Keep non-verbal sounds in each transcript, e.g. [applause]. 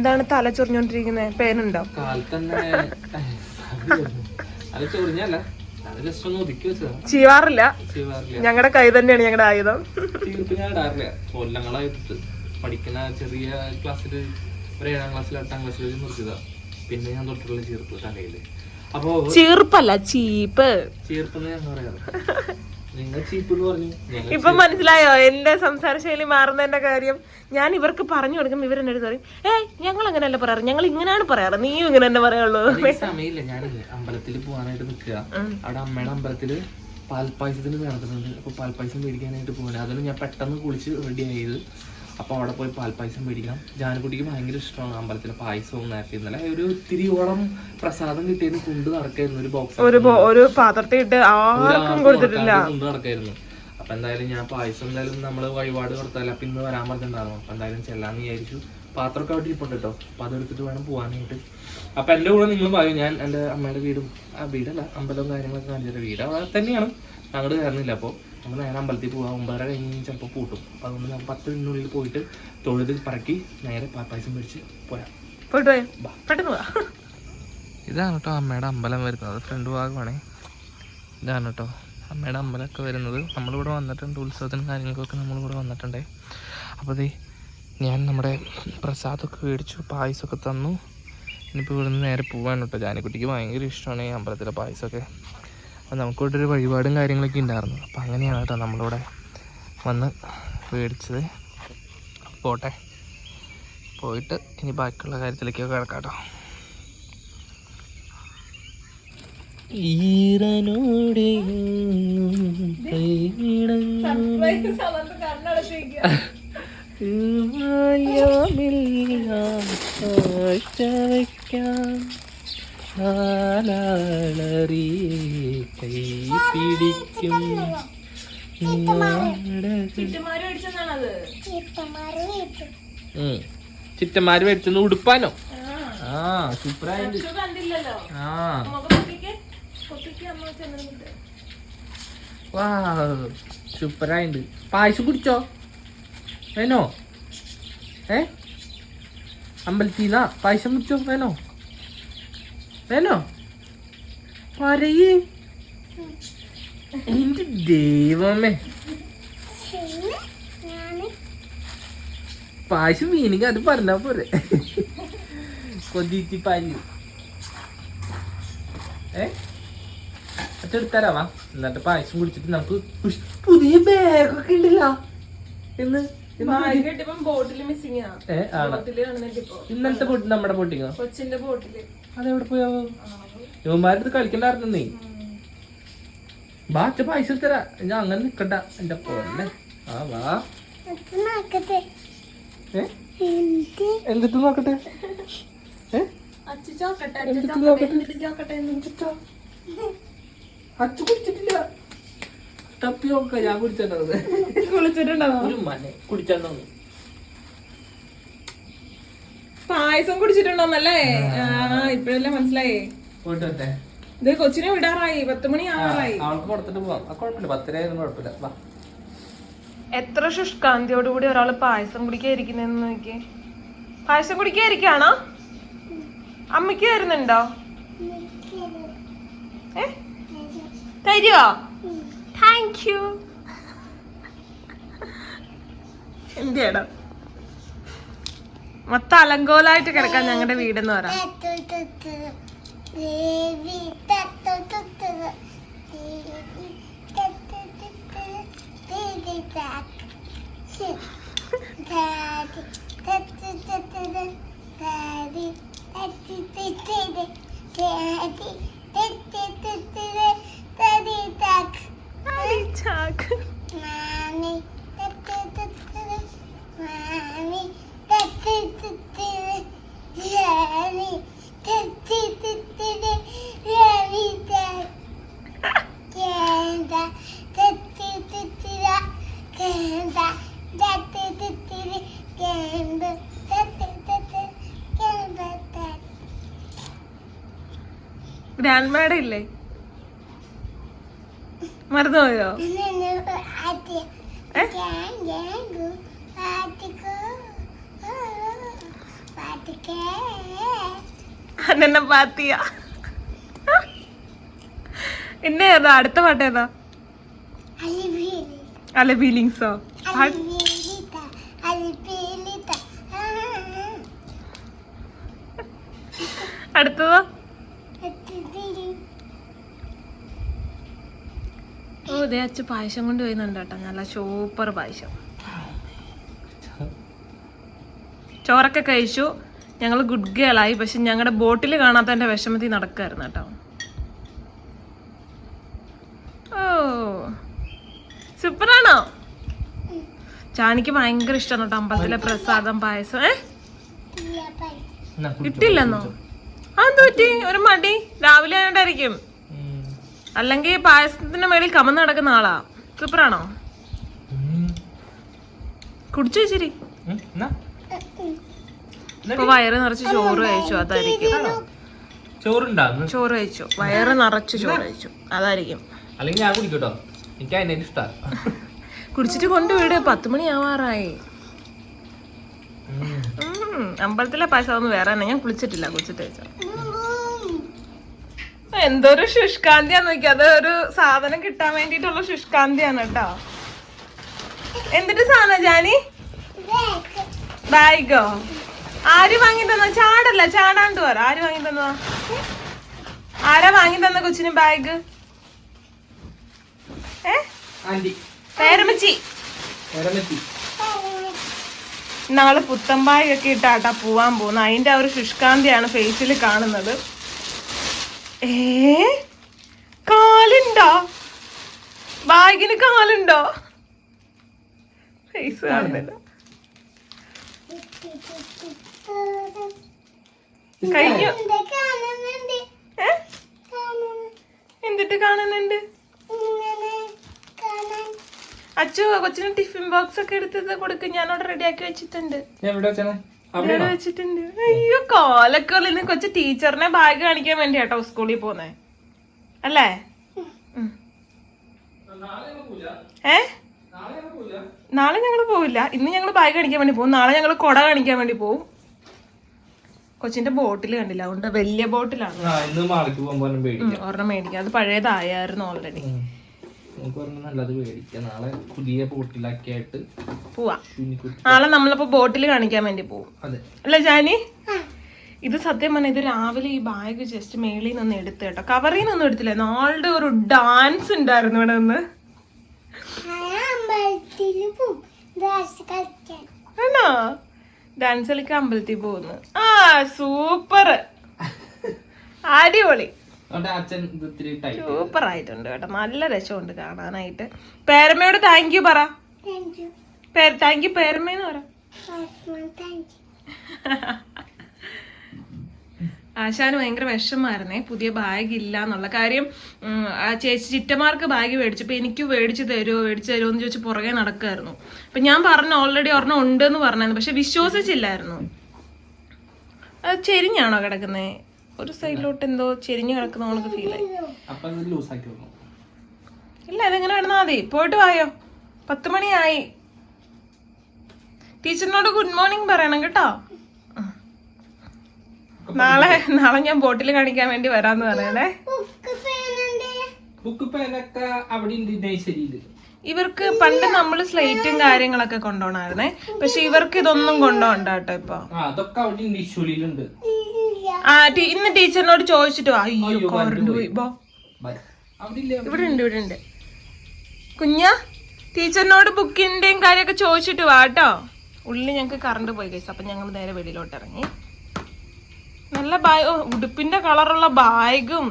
എന്താണ് തല ചൊറിഞ്ഞോണ്ടിരിക്കുന്നത് പേനുണ്ടോ? ചെയ്യാറില്ല ഞങ്ങളുടെ കൈ തന്നെയാണ് ഞങ്ങളുടെ ആയുധം. കൊല്ലങ്ങളായിട്ട് പഠിക്കുന്ന ചെറിയ ക്ലാസ്സിൽ ഒരു ഏഴാം ക്ലാസ്സിൽ എട്ടാം ക്ലാസ്സിൽ നിർത്തിയതാ. പിന്നെ ഞാൻ തൊട്ടുള്ള ചീർപ്പ് തലയിൽ. അപ്പോ ചീർപ്പല്ല ചീപ്പ്. ചീർപ്പ് ഞാൻ പറയാറ്. ഇപ്പൊ മനസ്സിലായോ? എന്റെ സംസാര ശൈലി മാറുന്നതിന്റെ കാര്യം ഞാൻ ഇവർക്ക് പറഞ്ഞു കൊടുക്കും ഇവർ എന്നോട് പറയും ഏയ് ഞങ്ങൾ അങ്ങനെയല്ല പറയാറ്. ഞങ്ങൾ ഇങ്ങനെയാണ് പറയാറ്. നീയും ഇങ്ങനെ തന്നെ പറയുള്ളൂ സമയമില്ല. ഞാൻ അമ്പലത്തിൽ പോകാനായിട്ട് നിൽക്കുക. അവിടെ അമ്മയുടെ അമ്പലത്തിൽ പാൽപ്പായസത്തിന് നടത്തുന്നുണ്ട് അപ്പൊ പാൽപ്പായസം മേടിക്കാനായിട്ട് പോകുന്നത് അതിന് ഞാൻ പെട്ടെന്ന് കുളിച്ച് റെഡി ആയത്. അപ്പൊ അവിടെ പോയി പാൽപ്പായസം മേടിക്കണം. ജാനക്കുട്ടിക്ക് ഭയങ്കര ഇഷ്ടമാണ് അമ്പലത്തിലെ പായസവും നേരത്തെ ഇന്നലെ. ഒരു തിരിയോളം പ്രസാദം കിട്ടിയതിന് കൊണ്ട് നടക്കായിരുന്നു ഒരു ബോക്സ് ഒരു ഒരു പാത്രത്തിൽ ഇട്ട് ആർക്കും കൊടുത്തിട്ടില്ല. കൊണ്ട് നടക്കായിരുന്നു. അപ്പൊ എന്തായാലും ഞാൻ പായസം എന്തായാലും നമ്മൾ വഴിപാട് കൊടുത്താലും അപ്പൊ ഇന്ന് വരാൻ പറഞ്ഞിട്ടുണ്ടായിരുന്നു. അപ്പൊ എന്തായാലും ചെല്ലാന്ന് വിചാരിച്ചു. പാത്രമൊക്കെ അവിടെ ഇരിപ്പുണ്ട് കേട്ടോ അപ്പൊ അതെടുത്തിട്ട് വേണം പോകാനായിട്ട് അപ്പൊ എന്റെ കൂടെ നിങ്ങൾ പറയും. ഞാൻ എന്റെ അമ്മയുടെ വീടും ആ വീടല്ല അമ്പലവും കാര്യങ്ങളൊക്കെ കാണിച്ചിട്ട് വീട് അവിടെ തന്നെയാണ്. അങ്ങോട്ട് കയറുന്നില്ല അപ്പോൾ നമ്മൾ നേരെ അമ്പലത്തിൽ പോകാം ഒമ്പതര കഴിഞ്ഞ് ചിലപ്പോൾ പൂട്ടും. അപ്പൊ അതുകൊണ്ട് നമ്മൾ പത്ത് മിനിറ്റിനുള്ളിൽ പോയിട്ട് തൊഴുത് പറക്കി നേരെ പായസം മേടിച്ച് പോരാം. പോയിട്ട് പോയോ? പെട്ടെന്ന് പോവാ. ഇതാണ് കേട്ടോ അമ്മയുടെ അമ്പലം വരുന്നത്. ഫ്രണ്ട് ഭാഗമാണേ. ഇതാണ് കേട്ടോ അമ്മയുടെ അമ്പലമൊക്കെ വരുന്നത്. നമ്മളിവിടെ വന്നിട്ടുണ്ട്. ഉത്സവത്തിനും കാര്യങ്ങൾക്കൊക്കെ നമ്മളിവിടെ വന്നിട്ടുണ്ടേ. അപ്പോൾ ദേ ഞാൻ നമ്മുടെ പ്രസാദമൊക്കെ മേടിച്ചു പായസമൊക്കെ തന്നു. ഇനിയിപ്പോൾ ഇവിടുന്ന് നേരെ പോവാണ് കേട്ടോ ജാനിക്കുട്ടിക്ക് ഭയങ്കര ഇഷ്ടമാണ് ഈ അമ്പലത്തിലെ പായസമൊക്കെ. അപ്പോൾ നമുക്കിവിടെ ഒരു വഴിപാടും കാര്യങ്ങളൊക്കെ ഉണ്ടായിരുന്നു. അപ്പോൾ അങ്ങനെയാണ് കേട്ടോ നമ്മളിവിടെ വന്ന് മേടിച്ചത് പോട്ടെ. പോയിട്ട് ഇനി ബാക്കിയുള്ള കാര്യത്തിലേക്കൊക്കെ കിടക്കാം കേട്ടോ. ഈറനോടെ [laughs] [laughs] കൈ പിടിക്കും. ചിറ്റന്മാര് മേടിച്ചെന്ന് ഉടുപ്പാനോ? ആ. സൂപ്പറായിട്ട് ആ. വാ സൂപ്പറായിണ്ട്. പായസം കുടിച്ചോ? വേനോ ഏ? അമ്പലത്തിന്നാ? പായസം കുടിച്ചോ? വേണോ? വേണോ? പറയേ. എന്റെ ദൈവമേ. പായസം മീനിങ് അത് പറഞ്ഞാ പോരെ. കൊതിത്തി പാഞ്ഞു. ഏ? അച്ചെടുത്തരാവാ എന്നിട്ട് പായസം കുടിച്ചിട്ട് നമുക്ക് പുതിയ ബാഗൊക്കെ ഉണ്ടല്ലോ. ഇന്ന് ഇന്ന് പുതിയ- ബോട്ടിൽ ബോട്ടിൽ നമ്മുടെ ബോട്ടിങ്ങോ കൊച്ചിന്റെ ബോട്ടിൽ അതെവിടെ പോയാവോ ഇവന്മാരുടെ കളിക്കണ്ടായിരുന്നേ ബാറ്റ അച്ഛ പൈസ തരാ. ഞാൻ അങ്ങനെ നിക്കണ്ട. എന്റെ പോലെ ആ വാ. എന്തിട്ട് നോക്കട്ടെ? എന്തിട്ട് നോക്കട്ടെ? അച്ഛ കുടിച്ചിട്ടില്ല. തപ്പി നോക്ക ഞാൻ കുടിച്ചിട്ടുണ്ടാവും കുളിച്ചിട്ടുണ്ടോ? ഒരു മനെ കുടിച്ചോ പായസം കുടിച്ചിട്ടുണ്ടോന്നല്ലേ? ആ. ഇപ്പഴല്ലേ മനസ്സിലായേ. പോയിട്ട് വരട്ടെ. ഇത് കൊച്ചിനെ വിടാറായി പത്ത് മണി ആവാറായി. അവൾക്ക് കൊടുത്തിട്ട് പോവാം. കുഴപ്പമില്ല കുഴപ്പമില്ല. വാ. എത്ര ശുഷ്കാന്തിയോടുകൂടി ഒരാൾ പായസം കുടിക്കാതിരിക്കുന്നെന്ന് നോക്കി പായസം കുടിക്കാതിരിക്കാണോ അമ്മയ്ക്ക് വരുന്നുണ്ടോ ഏ? തരുവോ? താങ്ക് യു എന്തിയാടാ മൊത്തം അലങ്കോലായിട്ട് കിടക്കാൻ ഞങ്ങളുടെ വീടെന്ന് പറയാം ചാക്ക് ഗ്രാൻഡ് മാഡം ഇല്ലേ മറന്നുപോയോ അന്നെ പാത്തിയ എന്നെ ഏതാ? അടുത്ത പാട്ട് ഏതാ? അല്ല ഫീലിങ്സോ അടുത്തതോ? ഓ അച്ഛൻ അച്ഛ പായസം കൊണ്ട് വരുന്നുണ്ട് കേട്ടോ നല്ല സൂപ്പർ പായസം. ചോറൊക്കെ കഴിച്ചു. ഞങ്ങൾ ഗുഡ് ഗേളായി പക്ഷെ ഞങ്ങളുടെ ബോട്ടിൽ കാണാത്തതിന്റെ വിഷമത്തിൽ നടക്കായിരുന്നു കേട്ടോ. ഓ. സൂപ്പറാണോ? ചാണിക്ക് ഭയങ്കര ഇഷ്ടമാണ് കേട്ടോ അമ്പലത്തിലെ പ്രസാദം പായസം. ഏ? കിട്ടില്ലെന്നോ. അതെന്ത് പറ്റി? ഒരു മടി. രാവിലെ ആയിട്ടായിരിക്കും. അല്ലെങ്കിൽ പായസത്തിന്റെ മേളിൽ കമന്ന് നടക്കുന്ന ആളാ. സൂപ്പറാണോ. കുടിച്ചു വെച്ചിരി ഇപ്പൊ വയറ് നിറച്ച് ചോറ് കഴിച്ചു? അതായിരിക്കും. ചോറുണ്ടാ ചോറ് കഴിച്ചു? വയറ് നിറച്ച് ചോറ് കഴിച്ചു? അതായിരിക്കും. അല്ലെങ്കിൽ ഞാൻ കുടിക്കട്ടോ. എനിക്ക് അതിനെ ഇഷ്ടാ. കുടിച്ചിട്ട് കൊണ്ടുവിട് പത്ത് മണി ആവാറായി. ഉം. ഉം, അമ്പലത്തിലെ പായസം ഒന്നും വേറെ തന്നെ. ഞാൻ കുളിച്ചിട്ടില്ല. കുളിച്ചിട്ട് കഴിച്ചു. എന്തൊരു ശുഷ്കാന്തിയാന്ന് നോക്കിയാ അത് ഒരു സാധനം കിട്ടാൻ വേണ്ടിട്ടുള്ള ശുഷ്കാന്തിയാണ് കേട്ടോ. എന്തിട്ട് സാധന ജാനി? ബാഗോ. ആര് വാങ്ങി തന്ന? ചാടല്ല ചാടാണ്ട് പറ. ആര് വാങ്ങി തന്ന ആരാ വാങ്ങി തന്ന കൊച്ചിന് ബാഗ്? ഏ? നാളെ പുത്തമ്പായൊക്കെ ഇട്ടാട്ടാ പോവാൻ പോകുന്നത്. അതിന്റെ ആ ഒരു ശുഷ്കാന്തിയാണ് ഫേസിൽ കാണുന്നത്. ഏ? കാലുണ്ടോ? ബാഗിന് കാലുണ്ടോ? ഫേസ് കാണുന്നില്ല. കഴിഞ്ഞു. ഏ? എന്തിട്ട് കാണുന്നുണ്ട്? അച്ചു കൊച്ചിന് ടിഫിൻ ബോക്സ് ഒക്കെ എടുത്തത് കൊടുക്കും. ഞാൻ അവിടെ റെഡിയാക്കി വെച്ചിട്ടുണ്ട്. വെച്ചിട്ടുണ്ട്. അയ്യോ കോലക്കോളിൽ നിന്ന് കൊച്ചു ടീച്ചറിനെ ബാഗ് കാണിക്കാൻ വേണ്ടി കേട്ടോ സ്കൂളിൽ പോന്നെ. അല്ലേ. ഏ? നാളെ ഞങ്ങൾ പോവില്ല. ഇന്ന് ഞങ്ങൾ ബാഗ് കാണിക്കാൻ വേണ്ടി പോകും നാളെ ഞങ്ങൾ കൊട കാണിക്കാൻ വേണ്ടി പോകും കൊച്ചിന്റെ ബോട്ടിൽ കണ്ടില്ല. അതുകൊണ്ട് വലിയ ബോട്ടിലാണ്. ഒരെണ്ണം മേടിക്കാം. അത് പഴയതായിരുന്നു ഓൾറെഡി. നമുക്ക് ഒരെണ്ണം നല്ലത് മേടിക്കാം. നാളെ പുതിയ ബോട്ടിലൊക്കെ ആയിട്ട് പോവാ. നാളെ നമ്മളിപ്പോ ബോട്ടിൽ കാണിക്കാൻ വേണ്ടി പോകും അതെ. അല്ല ജാനി? ഇത് സത്യം പറഞ്ഞാൽ ഇത് രാവിലെ ഈ ബാഗ് ജസ്റ്റ് മേളിൽ നിന്ന് എടുത്ത് കേട്ടോ. കവറിൽ നിന്നൊന്നും എടുത്തില്ല. നാളുടെ ഒരു ഡാൻസ് ഉണ്ടായിരുന്നു ഇവിടെ നിന്ന്. ആണോ? ഡാൻസ് കളിക്കാൻ അമ്പലത്തിൽ പോകുന്നു. ആ സൂപ്പർ [laughs] അടിപൊളി. സൂപ്പർ ആയിട്ടുണ്ട് കേട്ടോ. നല്ല രസമുണ്ട് കാണാനായിട്ട്. പേരമ്മയോട് താങ്ക് യു പറ. താങ്ക് യു പേരമ്മയെന്ന് പറ. ആശാന് ഭയങ്കര വിഷമായിരുന്നേ. പുതിയ ബാഗ് ഇല്ല എന്നുള്ള കാര്യം ആ ചേച്ചി ചിറ്റമാർക്ക് ബാഗ് മേടിച്ചപ്പോൾ എനിക്ക് മേടിച്ച് തരുമോ മേടിച്ച് തരുമോ എന്ന് ചോദിച്ച് പുറകെ നടക്കായിരുന്നു. അപ്പം ഞാൻ പറഞ്ഞു ഓൾറെഡി ഒരെണ്ണം ഉണ്ടെന്ന് പറഞ്ഞായിരുന്നു. പക്ഷെ വിശ്വസിച്ചില്ലായിരുന്നു. അത് ചെരിഞ്ഞാണോ കിടക്കുന്നേ? ഒരു സൈഡിലോട്ട് എന്തോ ചെരിഞ്ഞു കിടക്കുന്ന നമ്മൾക്ക് ഫീൽ ആയി. അപ്പൊ അത് ലൂസാക്കി വെക്കണം ഇല്ല അതെങ്ങനെ കിടന്നാൽ മതി. പോയിട്ട് വായോ. പത്ത് മണിയായി. ടീച്ചറിനോട് ഗുഡ് മോർണിംഗ് പറയണം കേട്ടോ. നാളെ നാളെ ഞാൻ ബോട്ടിൽ കാണിക്കാൻ വേണ്ടി വരാന്ന് പറയണേ. ബുക്ക് പേനൊക്കെ അവിടെ ഉണ്ട് നഴ്സറിയിൽ ഇവർക്ക് പണ്ട് നമ്മൾ സ്ലേറ്റും കാര്യങ്ങളൊക്കെ കൊണ്ടുപോണായിരുന്നേ പക്ഷെ ഇവർക്ക് ഇതൊന്നും കൊണ്ടുപോകണ്ട കേട്ടോ ഇപ്പൊ. ആ ഇന്ന് ടീച്ചറിനോട് ചോദിച്ചിട്ട് അയ്യോ ഇവിടെ ഉണ്ട് ഇവിടെ ഉണ്ട് കുഞ്ഞ ടീച്ചറിനോട് ബുക്കിന്റെയും കാര്യമൊക്കെ ചോദിച്ചിട്ട് വാട്ടോ കേട്ടോ. ഉള്ളിൽ ഞങ്ങൾക്ക് കറണ്ട് പോയി കഴിച്ചു അപ്പൊ ഞങ്ങൾ നേരെ വെളിയിലോട്ട് ഇറങ്ങി. നല്ല ബാഗ് ഉടുപ്പിന്റെ കളറുള്ള ബാഗും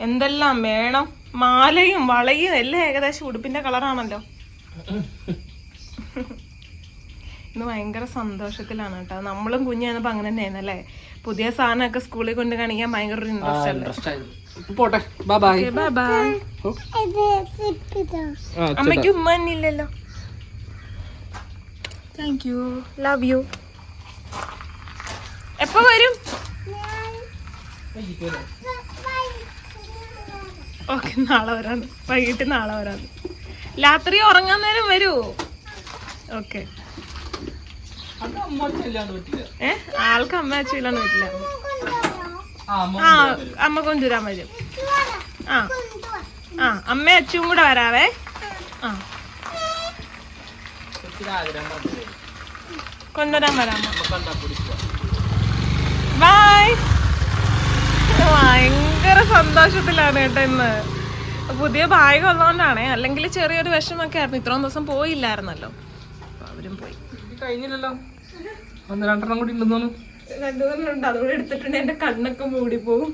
എന്തെല്ലാം വേണം? മാലയും വളയും എല്ലാം ഏകദേശം ഉടുപ്പിന്റെ കളറാണല്ലോ. ഇന്ന് ഭയങ്കര സന്തോഷത്തിലാണ് കേട്ടോ. നമ്മളും കുഞ്ഞായിരുന്നപ്പോ അങ്ങനെ തന്നെയായിരുന്നു അല്ലേ പുതിയ സാധനമൊക്കെ സ്കൂളിൽ കൊണ്ട് കാണിക്കാൻ ഭയങ്കര ഒരു ഇൻട്രസ്റ്റ് അല്ലേ? പോട്ടെ ബൈ ബൈ ബൈ ബൈ അമ്മയ്ക്ക് ഉമ്മ താങ്ക് യു ലവ് യു എപ്പോ വരും. ഓക്കെ നാളെ വരാന്ന് വൈകിട്ട് നാളെ വരാന്ന് രാത്രി ഉറങ്ങാൻ നേരം വരൂ. ഓക്കെ. ഏ? ആൾക്ക് അമ്മ അച്ഛയിലാണ് വീട്ടിൽ ആ അമ്മ കൊണ്ടുവരാൻ വരും. ആ ആ അമ്മ അച്ഛനും കൂടെ വരാവേ. ആ. കൊണ്ടുവരാൻ വരാമോ അമ്മ നമുക്ക് കണ്ടാ പിടിക്കുക ബായ് ഭയങ്കര സന്തോഷത്തിലാണ് കേട്ടോ ഇന്ന്. പുതിയ ബാഗ് ഉള്ളതുകൊണ്ടാണേ അല്ലെങ്കിൽ ചെറിയൊരു വിഷമൊക്കെ ആയിരുന്നു. ഇത്രയും ദിവസം പോയില്ലായിരുന്നല്ലോ. അവരും പോയി. കഴിഞ്ഞില്ലല്ലോ. ഒന്ന് രണ്ടെണ്ണം കൂടി ഉണ്ടെന്ന് അതുകൂടെ എടുത്തിട്ടുണ്ട്. എന്റെ കണ്ണൊക്കെ മൂടി പോകും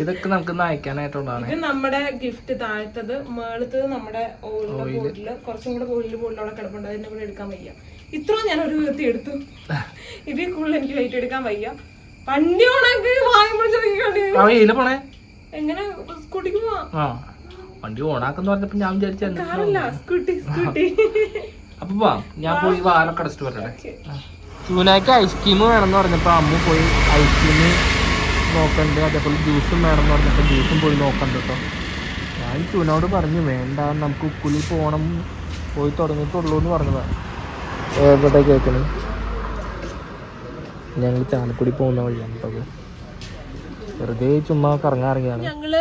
ഇതൊക്കെ നമുക്ക് അയക്കാനായിട്ടുള്ളതാണ്. ഇത് നമ്മുടെ ഗിഫ്റ്റ് താഴത്തത് മേളത്തത് നമ്മുടെ ഓയിലിന്റെ ബോട്ടിൽ കുറച്ചും കൂടെ ഓയിലിന്റെ ബോട്ടിൽ അവിടെ കിടപ്പുണ്ട്. അതിന്റെ കൂടെ എടുക്കാൻ വയ്യ. ഇത്രയും ഞാൻ ഒരു വിധത്തിൽ എടുത്തു. [laughs] ഇതിൽ കൂടുതൽ എനിക്ക് വെയിറ്റ് എടുക്കാൻ വയ്യ. വണ്ടി ഉണക്ക് വായുമ്പോൾ ആ വെയിൽ പോണേ. എങ്ങനെ സ്കൂട്ടിക്ക് പോവാം? ആ വണ്ടി ഓണാക്കെന്ന് പറഞ്ഞപ്പോ ഞാൻ വിചാരിച്ചു അപ്പൊ വാ ഞാൻ പോയി വാലൊക്കെ അടച്ചിട്ട് വരട്ടെ. ചൂനാക്ക് ഐസ്ക്രീം വേണമെന്ന് പറഞ്ഞപ്പോ അമ്മ പോയി ഐസ്ക്രീം നോക്കണ്ട്. അതേപോലെ ജ്യൂസും വേണമെന്ന് പറഞ്ഞപ്പോ ജ്യൂസും പോയി നോക്കണ്ട് കേട്ടോ ഞാൻ ചൂനോട് പറഞ്ഞു വേണ്ട നമുക്ക് ഉക്കുലി പോണം. പോയി തുടങ്ങിയിട്ടുള്ളൂ എന്ന് പറഞ്ഞതാ. എവിടെ കേൾക്കണേ ഞങ്ങൾ ചാലക്കുടി പോകുന്ന വഴിയാണ് കേട്ടോ. വെറുതെ ചുമ്മാ കറങ്ങാറിയാണ്. ഞങ്ങൾ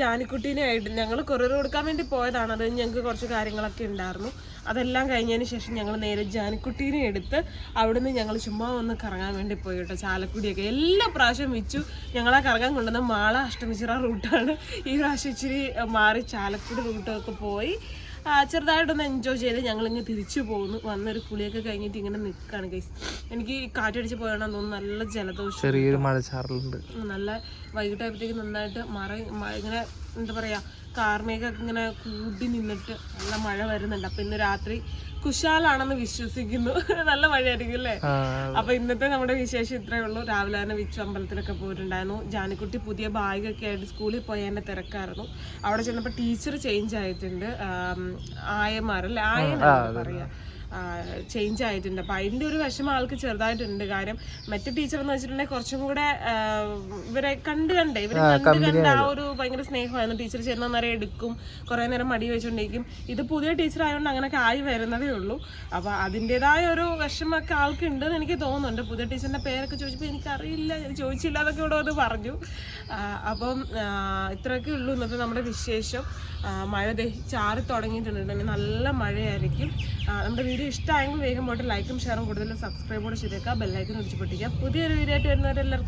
ജാനിക്കുട്ടീനെ ആയിട്ട് ഞങ്ങൾ കൊറിയർ കൊടുക്കാൻ വേണ്ടി പോയതാണ്. അത് ഞങ്ങൾക്ക് കുറച്ച് കാര്യങ്ങളൊക്കെ ഉണ്ടായിരുന്നു. അതെല്ലാം കഴിഞ്ഞതിന് ശേഷം ഞങ്ങൾ നേരെ ജാനിക്കുട്ടീനെ എടുത്ത് അവിടുന്ന് ഞങ്ങൾ ചുമ്മാ ഒന്ന് കറങ്ങാൻ വേണ്ടി പോയി കേട്ടോ ചാലക്കുടിയൊക്കെ എല്ലാ പ്രാവശ്യം വെച്ചു. ഞങ്ങളെ കറങ്ങാൻ കൊണ്ടുവന്ന മാള അഷ്ടമിച്ചിറ റൂട്ടാണ് ഈ പ്രാവശ്യം ഇച്ചിരി മാറി ചാലക്കുടി റൂട്ടൊക്കെ പോയി. ചെറുതായിട്ടൊന്ന് എൻജോയ് ചെയ്ത് ഞങ്ങൾ ഇങ്ങനെ തിരിച്ചു പോകുന്നു വന്നൊരു കുളിയൊക്കെ കഴിഞ്ഞിട്ട് ഇങ്ങനെ നിൽക്കുകയാണ് ഗൈസ് എനിക്ക് കാറ്റടിച്ച് പോയാണെന്ന് തോന്നുന്നു. നല്ല ജലദോഷം. ചെറിയൊരു മഴച്ചാറലുണ്ട് നല്ല വൈകിട്ടായപ്പോഴത്തേക്ക് നന്നായിട്ട് മറ ഇങ്ങനെ എന്താ പറയാ കാർമേഘമൊക്കെ ഇങ്ങനെ കൂടി നിന്നിട്ട് നല്ല മഴ വരുന്നുണ്ട്. അപ്പൊ ഇന്ന് രാത്രി കുശാലാണെന്ന് വിശ്വസിക്കുന്നു. [laughs] നല്ല മഴയായിരിക്കും അല്ലേ? അപ്പൊ ഇന്നത്തെ നമ്മുടെ വിശേഷം ഇത്രയേ ഉള്ളൂ. രാവിലെ തന്നെ വിച്ചു അമ്പലത്തിലൊക്കെ പോയിട്ടുണ്ടായിരുന്നു. ജാനിക്കുട്ടി പുതിയ ബാഗൊക്കെ ആയിട്ട് സ്കൂളിൽ പോയതിന്റെ തിരക്കായിരുന്നു. അവിടെ ചെന്നപ്പോൾ ടീച്ചർ ചേഞ്ച് ആയിട്ടുണ്ട്. ആയമാരല്ലേ ആയ പറയാ. ചേഞ്ച് ആയിട്ടുണ്ട്. അപ്പം അതിന്റെ ഒരു വിഷമം ആൾക്ക് ചെറുതായിട്ടുണ്ട്. കാര്യം മറ്റു ടീച്ചർ എന്ന് വെച്ചിട്ടുണ്ടെങ്കിൽ കുറച്ചും കൂടെ ഇവരെ കണ്ട് കണ്ടേ. ഇവരെ കണ്ട് കണ്ട് ആ ഒരു ഭയങ്കര സ്നേഹമായിരുന്നു. ടീച്ചർ ചെന്ന നേരം എടുക്കും. കുറേ നേരം മടി വെച്ചുകൊണ്ടിരിക്കും ഇത് പുതിയ ടീച്ചർ ആയതുകൊണ്ട് അങ്ങനെയൊക്കെ ആയി വരുന്നതേ ഉള്ളൂ. അപ്പൊ അതിന്റെതായ ഒരു വിഷമമൊക്കെ ആൾക്ക് ഉണ്ടെന്ന് എനിക്ക് തോന്നുന്നുണ്ട്. പുതിയ ടീച്ചറിന്റെ പേരൊക്കെ ചോദിച്ചപ്പോൾ എനിക്കറിയില്ല. ചോദിച്ചില്ല എന്നൊക്കെ ഇവിടെ വന്ന് പറഞ്ഞു. അപ്പം ഇത്രയൊക്കെ ഉള്ളൂ ഇന്നത്തെ നമ്മുടെ വിശേഷം. മഴ ചാറി തുടങ്ങിയിട്ടുണ്ട്. നല്ല മഴയായിരിക്കും. നമ്മുടെ വീഡിയോ ഇഷ്ടമായെങ്കിൽ വേഗം പോയിട്ട് ലൈക്കും ഷെയറും കൂടുതലും സബ്സ്ക്രൈബ് കൂടെ ചെയ്തേക്കാം. ബെല്ലൈക്കൻ ഒഴിച്ചു പൊട്ടിക്കുക. പുതിയൊരു വീഡിയോ ആയിട്ട് വരുന്നവരെല്ലാവർക്കും